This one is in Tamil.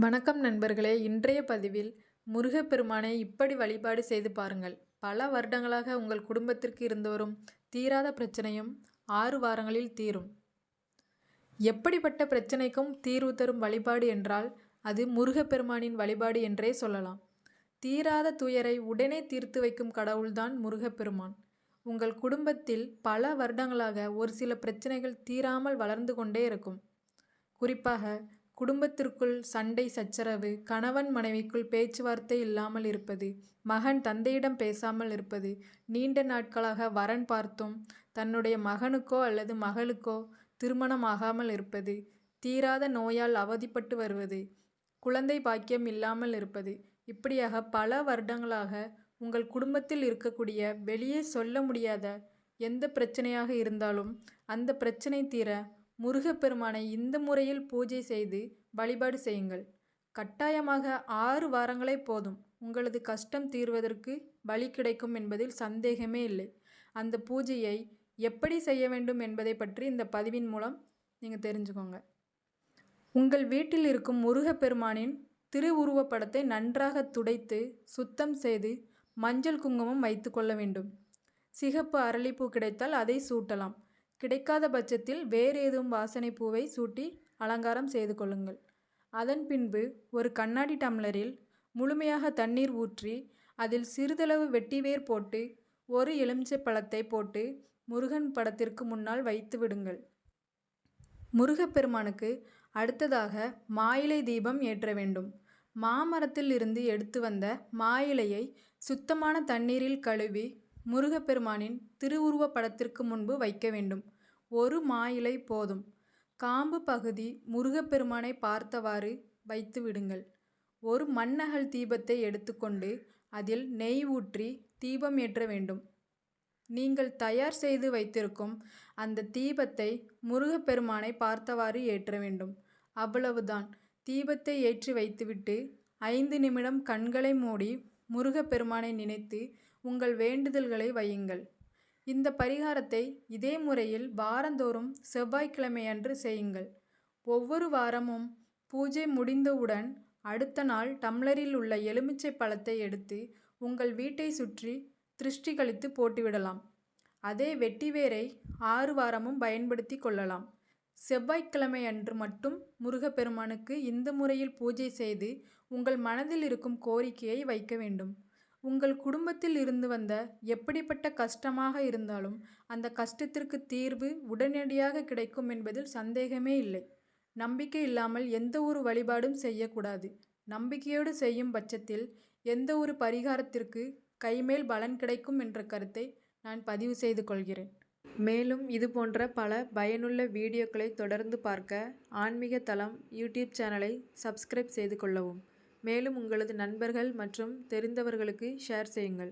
வணக்கம் நண்பர்களே இன்றைய பதிவில் முருகப்பெருமானை இப்படி வழிபாடு செய்து பாருங்கள். பல வருடங்களாக உங்கள் குடும்பத்திற்கு இருந்து வரும் தீராத பிரச்சனையும் ஆறு வாரங்களில் தீரும். எப்படிப்பட்ட பிரச்சனைக்கும் தீர்வு தரும் வழிபாடு என்றால் அது முருகப்பெருமானின் வழிபாடு என்றே சொல்லலாம். தீராத துயரை உடனே தீர்த்து வைக்கும் கடவுள்தான் முருகப்பெருமான். உங்கள் குடும்பத்தில் பல வருடங்களாக ஒரு சில பிரச்சனைகள் தீராமல் வளர்ந்து கொண்டே இருக்கும். குறிப்பாக குடும்பத்திற்குள் சண்டை சச்சரவு கணவன் மனைவிக்குள் பேச்சுவார்த்தை இல்லாமல் இருப்பது மகன் தந்தையிடம் பேசாமல் இருப்பது நீண்ட நாட்களாக வரன் பார்த்தும் தன்னுடைய மகனுக்கோ அல்லது மகளுக்கோ திருமணம் ஆகாமல் இருப்பது தீராத நோயால் அவதிப்பட்டு வருவது குழந்தை பாக்கியம் இல்லாமல் இருப்பது. இப்படியாக பல வருடங்களாக உங்கள் குடும்பத்தில் இருக்கக்கூடிய வெளியே சொல்ல முடியாத எந்த பிரச்சனையாக இருந்தாலும் அந்த பிரச்சனை தீர முருகப்பெருமானை இந்த முறையில் பூஜை செய்து வழிபாடு செய்யுங்கள். கட்டாயமாக ஆறு வாரங்களே போதும். உங்களது கஷ்டம் தீர்வதற்கு வழி கிடைக்கும் என்பதில் சந்தேகமே இல்லை. அந்த பூஜையை எப்படி செய்ய வேண்டும் என்பதை பற்றி இந்த பதிவின் மூலம் நீங்கள் தெரிஞ்சுக்கோங்க. உங்கள் வீட்டில் இருக்கும் முருகப்பெருமானின் திருவுருவப்படத்தை நன்றாக துடைத்து சுத்தம் செய்து மஞ்சள் குங்குமம் வைத்து கொள்ள வேண்டும். சிகப்பு அரளிப்பூ கிடைத்தால் அதை சூட்டலாம். கிடைக்காத பட்சத்தில் வேறு ஏதும் வாசனை பூவை சூட்டி அலங்காரம் செய்து கொள்ளுங்கள். அதன் பின்பு ஒரு கண்ணாடி டம்ளரில் முழுமையாக தண்ணீர் ஊற்றி அதில் சிறிதளவு வெட்டிவேர் போட்டு ஒரு எலுமிச்சை பழத்தை போட்டு முருகன் படத்திற்கு முன்னால் வைத்து விடுங்கள். முருகப்பெருமானுக்கு அடுத்ததாக மாயிலை தீபம் ஏற்ற வேண்டும். மாமரத்தில் இருந்து எடுத்து வந்த மாயிலையை சுத்தமான தண்ணீரில் கழுவி முருகப்பெருமானின் திருவுருவ படத்திற்கு முன்பு வைக்க வேண்டும். ஒரு மாயிலை போதும். காம்பு பகுதி முருகப்பெருமானை பார்த்தவாறு வைத்து விடுங்கள். ஒரு மண்ணகல் தீபத்தை எடுத்துக்கொண்டு அதில் நெய் ஊற்றி தீபம் ஏற்ற வேண்டும். நீங்கள் தயார் செய்து வைத்திருக்கும் அந்த தீபத்தை முருகப்பெருமானை பார்த்தவாறு ஏற்ற வேண்டும். அவ்வளவுதான். தீபத்தை ஏற்றி வைத்துவிட்டு ஐந்து நிமிடம் கண்களை மூடி முருகப்பெருமானை நினைத்து உங்கள் வேண்டுதல்களை வையுங்கள். இந்த பரிகாரத்தை இதே முறையில் வாரந்தோறும் செவ்வாய்க்கிழமையன்று செய்யுங்கள். ஒவ்வொரு வாரமும் பூஜை முடிந்தவுடன் அடுத்த நாள் டம்ளரில் உள்ள எலுமிச்சை பழத்தை எடுத்து உங்கள் வீட்டை சுற்றி திருஷ்டி கழித்து போட்டுவிடலாம். அதே வெட்டிவேரை ஆறு வாரமும் பயன்படுத்தி கொள்ளலாம். செவ்வாய்க்கிழமை அன்று மட்டும் முருகப்பெருமானுக்கு இந்த முறையில் பூஜை செய்து உங்கள் மனதில் இருக்கும் கோரிக்கையை வைக்க வேண்டும். உங்கள் குடும்பத்தில் இருந்து வந்த எப்படிப்பட்ட கஷ்டமாக இருந்தாலும் அந்த கஷ்டத்திற்கு தீர்வு உடனடியாக கிடைக்கும் என்பதில் சந்தேகமே இல்லை. நம்பிக்கை இல்லாமல் எந்த ஒரு வழிபாடும் செய்யக்கூடாது. நம்பிக்கையோடு செய்யும் பட்சத்தில் எந்த ஒரு பரிகாரத்திற்கு கைமேல் பலன் கிடைக்கும் என்ற கருத்தை நான் பதிவு செய்து கொள்கிறேன். மேலும் இதுபோன்ற பல பயனுள்ள வீடியோக்களை தொடர்ந்து பார்க்க ஆன்மீக தளம் யூடியூப் சேனலை சப்ஸ்கிரைப் செய்து கொள்ளவும். மேலும் உங்களது நண்பர்கள் மற்றும் தெரிந்தவர்களுக்கு ஷேர் செய்யுங்கள்.